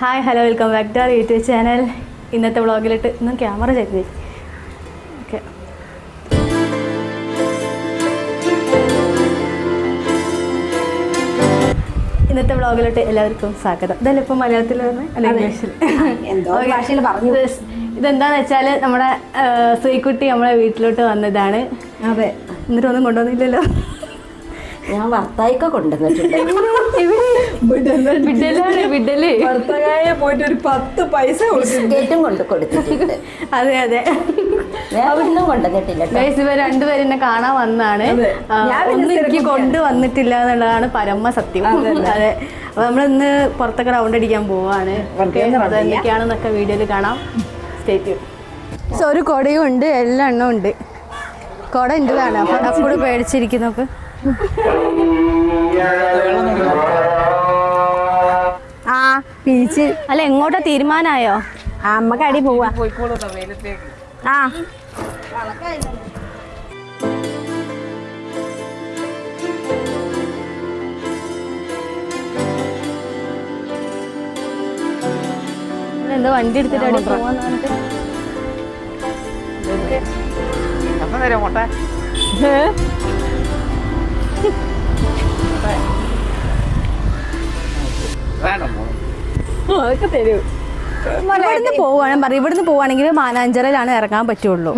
Hi hello welcome back to our YouTube channel ഇന്നത്തെ വ്ളോഗിലിട്ട് ഇന്ന് ക്യാമറ ചെയ്തു ഓക്കെ ഇന്നത്തെ വ്ളോഗിലോട്ട് എല്ലാവർക്കും സ്വാഗതം. ഇതല്ല ഇപ്പം മലയാളത്തിൽ പറഞ്ഞ? ഇംഗ്ലീഷിൽ എന്തോ ഭാഷയിൽ പറഞ്ഞു. ഇതെന്താന്ന് വെച്ചാൽ നമ്മുടെ ശ്രീക്കുട്ടി നമ്മളെ വീട്ടിലോട്ട് വന്നതാണ്. അതെ. എന്നിട്ടൊന്നും കൊണ്ടുവന്നില്ലല്ലോ. ഞാൻ വർത്തായിക്ക കൊണ്ടുവന്നിട്ടുണ്ട്. ഭർത്താവായ പോയിട്ട് ഒരു പത്ത് പൈസ ബിസ്ക്കറ്റും കൊണ്ട് കൊടുത്തിട്ടുണ്ട്. അതെ അതെ. ഞാൻ ഒന്നും കൊണ്ടുവന്നിട്ടില്ല ഇവർ രണ്ടുപേരും എന്നെ കാണാൻ വന്നാണ്. ഒന്നും എനിക്ക് കൊണ്ടുവന്നിട്ടില്ല എന്നുള്ളതാണ് പരമ സത്യം അതെ. അപ്പൊ നമ്മൾ ഇന്ന് പുറത്തൊക്കെ റൗണ്ട് അടിക്കാൻ പോവാണ്. എന്തൊക്കെയാണെന്നൊക്കെ വീഡിയോയിൽ കാണാം. സ്റ്റേറ്റ് സോ ഒരു കൊടയും ഉണ്ട് എല്ലാ എണ്ണം ഉണ്ട്. കൊട ഉണ്ടതാണ് അപ്പൊ അപ്പോഴും പേടിച്ചിരിക്കുന്നൊക്കെ ആ പിരിച്ച് അല്ല എങ്ങോട്ടാ തീരുമാനമായോ അമ്മയ്ക്ക് അടി പോവാ. ആ. എന്താ വണ്ടി എടുത്തിട്ട് അവിടെ പോവാന്ന് പറഞ്ഞിട്ട്? അതൊക്കെ തരൂ. ഇവിടുന്ന് പോവാണ് പറയും. ഇവിടുന്ന് പോവാണെങ്കിൽ മാനാഞ്ചറയിലാണ് ഇറങ്ങാൻ പറ്റുള്ളൂ.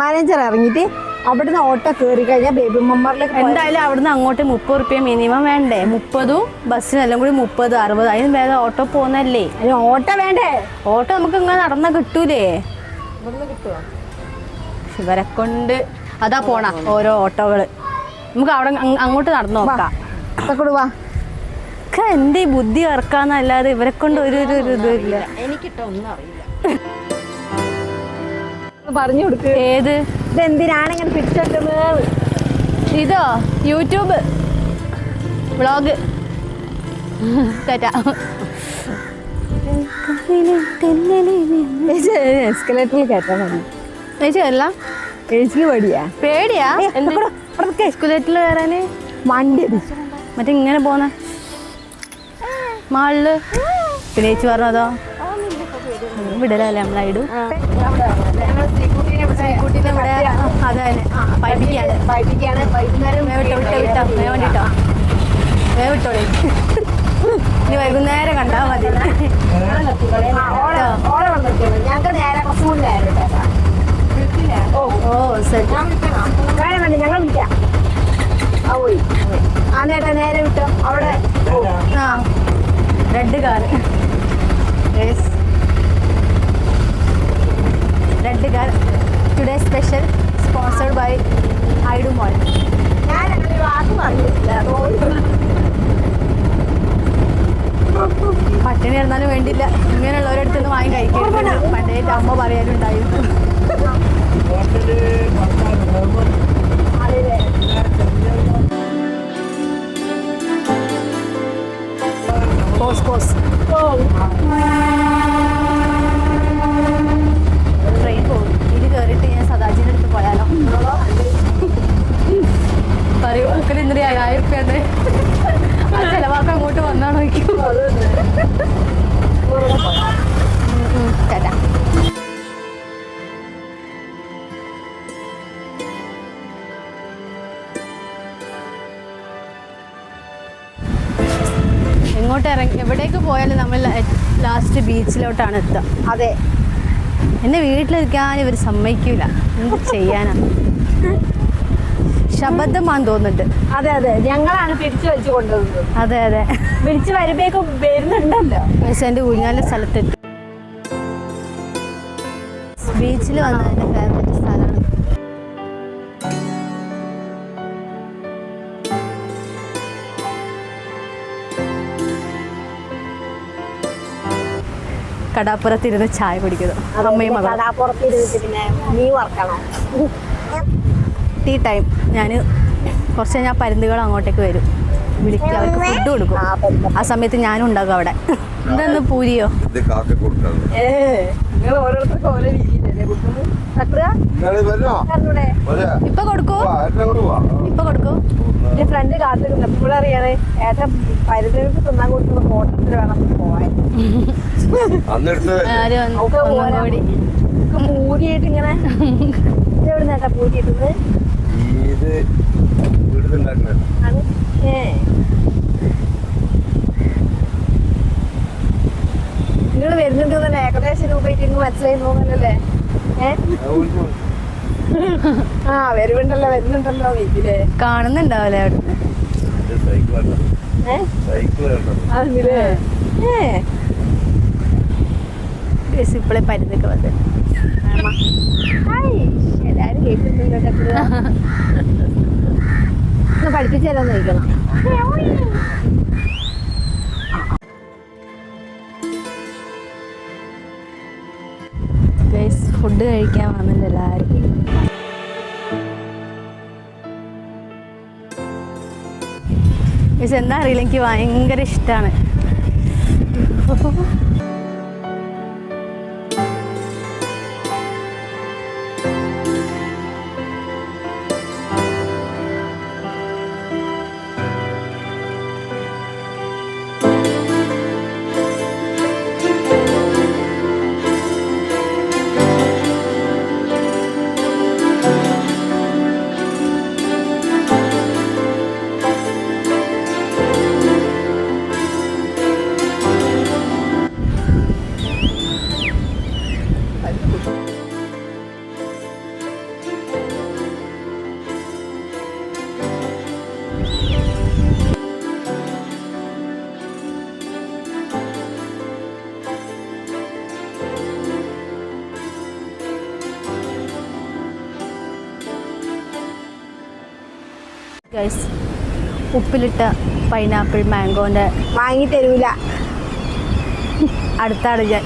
മാനേജർ ഇറങ്ങിയിട്ട് അവിടുന്ന് ഓട്ടോ കയറി കഴിഞ്ഞാൽ ബേബി മെമ്മറിലേക്ക് എന്തായാലും അവിടുന്ന് അങ്ങോട്ട് മുപ്പത് റുപ്യ മിനിമം വേണ്ടേ? മുപ്പതും ബസ്സിനെല്ലാം കൂടി മുപ്പത് അറുപത്. അതിന് വേഗം ഓട്ടോ പോകുന്നല്ലേ ഓട്ടോ വേണ്ടേ? ഓട്ടോ നമുക്ക് ഇങ്ങനെ നടന്നാ കിട്ടൂലേ? ഇവരെ കൊണ്ട് അതാ പോണ ഓരോ ഓട്ടോകൾ. നമുക്ക് അവിടെ അങ്ങോട്ട് നടന്നു നോക്കാം. വാ ഒക്കെ എന്റെ ബുദ്ധി ഇറക്കാന്നല്ലാതെ ഇവരെ കൊണ്ട് ഒരു ഒരു ഇതില്ല എനിക്കിട്ടോ ഒന്നും അറിയില്ല. പറഞ്ഞു കൊടുക്ക്. ഏത്? ഇതെന്തിനാണ് ഇങ്ങനെ പിടിച്ചെട്ടുന്നത് ഇതോ? യൂട്യൂബ്. വ്ളോഗ്. ടാറ്റാ എസ്കലേറ്ററിൽ കയറ്റാൻ മതി ചേച്ചി അല്ല. ചേച്ചിക്ക് പേടിയാ? പേടിയാ? കയറാന്? വണ്ടി. മറ്റേ ഇങ്ങനെ പോന്ന. മാളിൽ. പിന്നെ ചേച്ചി പറഞ്ഞതോ വിടലല്ലേ നമ്മളായിടും അതെ പൈപ്പിക്കാണ് വിട്ടോ വിട്ടോ. ഇനി വൈകുന്നേരം കണ്ടാ മതി. ഓ ഞങ്ങൾ വിളിക്കാം. ആ നേരെ വിട്ടോ. അവിടെ. ആ. Red car red car today special sponsored by ഐഡു മോൾ പട്ടിണി ഇറന്നാലും വേണ്ടില്ല. ഇങ്ങനെയുള്ളവരടുത്ത് നിന്ന് വാങ്ങി കഴിക്കരുത്. പണ്ടേ അമ്മ പറയാനുണ്ടായിരുന്നു എങ്ങോട്ട് ഇറങ്ങി എവിടേക്ക് പോയാലും നമ്മൾ ലാസ്റ്റ് ബീച്ചിലോട്ടാണ് എത്തുക. അതെ. എന്നെ വീട്ടിലിരിക്കാൻ ഇവർ സമ്മതിക്കൂല. എന്ത് ചെയ്യാനാ? ശബദമാന്ന് തോന്നുന്നുണ്ട്. അതെ അതെ. ഞങ്ങളാണ് പിടിച്ചു വലിച്ചു കൊണ്ടുപോകുന്നത് അതെ അതെ. പിടിച്ചു വരുമ്പോഴേക്കും വരുന്നുണ്ടല്ലോ. പക്ഷെ എന്റെ ഊഞ്ഞാലിന്റെ സ്ഥലത്തെത്തി. ബീച്ചിൽ വന്ന എന്റെ കടാപ്പുറത്തിരുന്ന് ചായ കുടിക്കുന്നു. അമ്മയും ടീ ടൈം. ഞാൻ കുറച്ച് ഞാൻ പരുന്തുകൾ അങ്ങോട്ടേക്ക് വരും. വിളിക്കുക അവർക്ക് ഫുഡ് കൊടുക്കും. ആ, സമയത്ത് ഞാനും ഉണ്ടാകും അവിടെ. എന്തെന്ന് പൂരിയോ? ഇപ്പൊ ഇപ്പൊ കൊടുക്കൂ. എന്റെ ഫ്രണ്ട് കാത്തിരുന്നു എപ്പോഴും അറിയാതെ ഏട്ടൻ പരുതകൾക്ക് തിന്നാൻ കൊടുക്കുന്ന ഹോട്ടലിൽ വേണം പോവാൻ. പൂരിയായിട്ട് ഇങ്ങനെ എവിടെ നേട്ടാ പൂരി ഇട്ടത് നിങ്ങൾ വരുന്നുണ്ടെന്നല്ലേ ഏകദേശം ഇങ്ങ് മനസ്സിലായി തോന്നുന്നല്ലേ ഏ? ആ വരുന്നുണ്ടല്ലോ വരുന്നുണ്ടല്ലോ വീട്ടിൽ. കാണുന്നുണ്ടാവില്ലേ അവിടുന്ന് ഇപ്പോഴേ പരുതൊക്കെ വന്നത് എല്ലാരും കേൾക്കുന്നുണ്ടല്ലോ ഫുഡ് കഴിക്കാൻ വന്നിട്ടുണ്ട് എല്ലാവരും. ഗൈസ് എന്താ അറിയില്ല എനിക്ക് ഭയങ്കര ഇഷ്ടമാണ് ഗൈസ് ഉപ്പിലിട്ട പൈനാപ്പിൾ മാംഗോന്റെ വാങ്ങി തരൂല അടുത്താണ് ഞാൻ.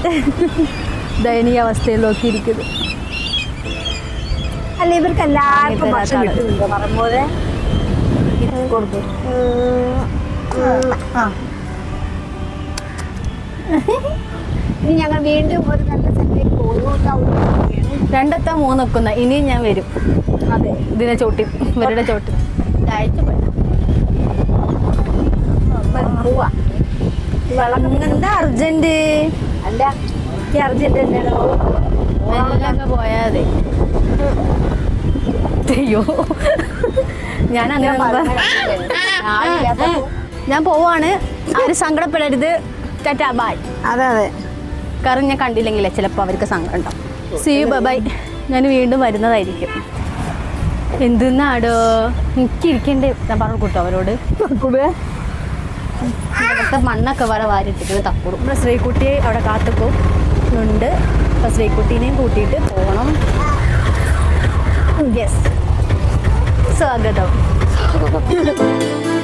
ദയനീയ അവസ്ഥയിൽ നോക്കിയിരിക്കുന്നത് അല്ല ഇവർക്ക് എല്ലാവർക്കും വാങ്ങി ഭക്ഷണം കിട്ടുന്നുണ്ടോ? പറയുമ്പോലെ കൊടുക്കും. ആ. ഇനി ഞങ്ങൾ വീണ്ടും ഒരു നല്ല സ്ഥലത്തേക്ക് പോകുന്നു. രണ്ടത്തെ മൂന്നൊക്കുന്ന ഇനിയും ഞാൻ വരും. അതെ ഇതിനെ ചോട്ടി ഇവരുടെ ചോട്ടി അയച്ചു പോയി. പോവാ. എന്താ അർജന്റ്? അല്ല അർജന്റ് തന്നെയാണോ. പോയാതെ അയ്യോ. ഞാൻ അങ്ങനെ ഞാൻ പോവാണ്. ആരും സങ്കടപ്പെടരുത്. ടാറ്റാ ബായ് അതെ അതെ. കാരണം ഞാൻ കണ്ടില്ലെങ്കിലേ ചിലപ്പോൾ അവർക്ക് സങ്കടം ഉണ്ടാവും. സി യു ബൈ ഞാൻ വീണ്ടും വരുന്നതായിരിക്കും. എന്തിന്നാടോ എനിക്ക് ഇരിക്കണ്ടേ ഞാൻ പറഞ്ഞു കൂട്ടോ അവരോട്. ഇവിടുത്തെ മണ്ണൊക്കെ വേറെ വാരിട്ടിട്ട് തക്കൂടും ഇവിടെ ശ്രീകുട്ടിയെ അവിടെ കാത്തുക്കും ഉണ്ട്. അപ്പോൾ ശ്രീകുട്ടീനെയും കൂട്ടിയിട്ട് പോകണം. യെസ് സ്വാഗതം.